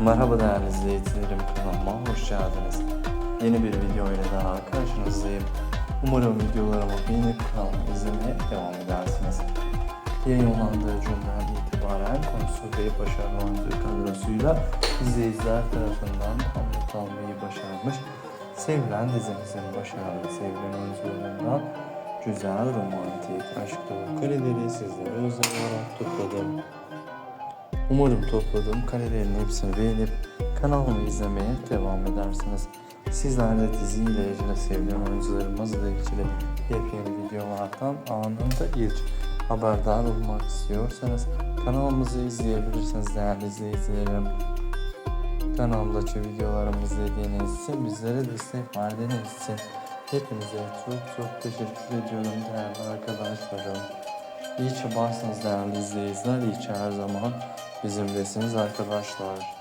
Merhaba değerli izleyicilerim kanalıma hoş geldiniz. Yeni bir video ile daha karşınızdayım. Umarım videolarımı beğenip kanalımı izlemeye devam edersiniz. Yayınlandığı günden itibaren konusu ve başarılı oyuncu kadrosuyla izleyiciler tarafından anlat almayı başarmış. Sevilen dizimizin başarılı sevilen oyuncularından güzel romantik aşk dolu kareleri sizlere özel olarak topladım. Umarım topladığım karelerin hepsini beğenip kanalımı izlemeye devam edersiniz. Sizler de diziyle ilgili sevilen oyuncularımızla ilgili yepyeni videolardan anında ilk haberdar olmak istiyorsanız kanalımızı izleyebilirsiniz değerli izleyicilerim. Kanalımdaki videolarımı izlediğiniz için, bizlere destek verdiğiniz için hepinize çok çok teşekkür ediyorum değerli arkadaşlarım. İyi ki değerli izleyiciler, iyi ki her zaman bizimlesiniz arkadaşlar.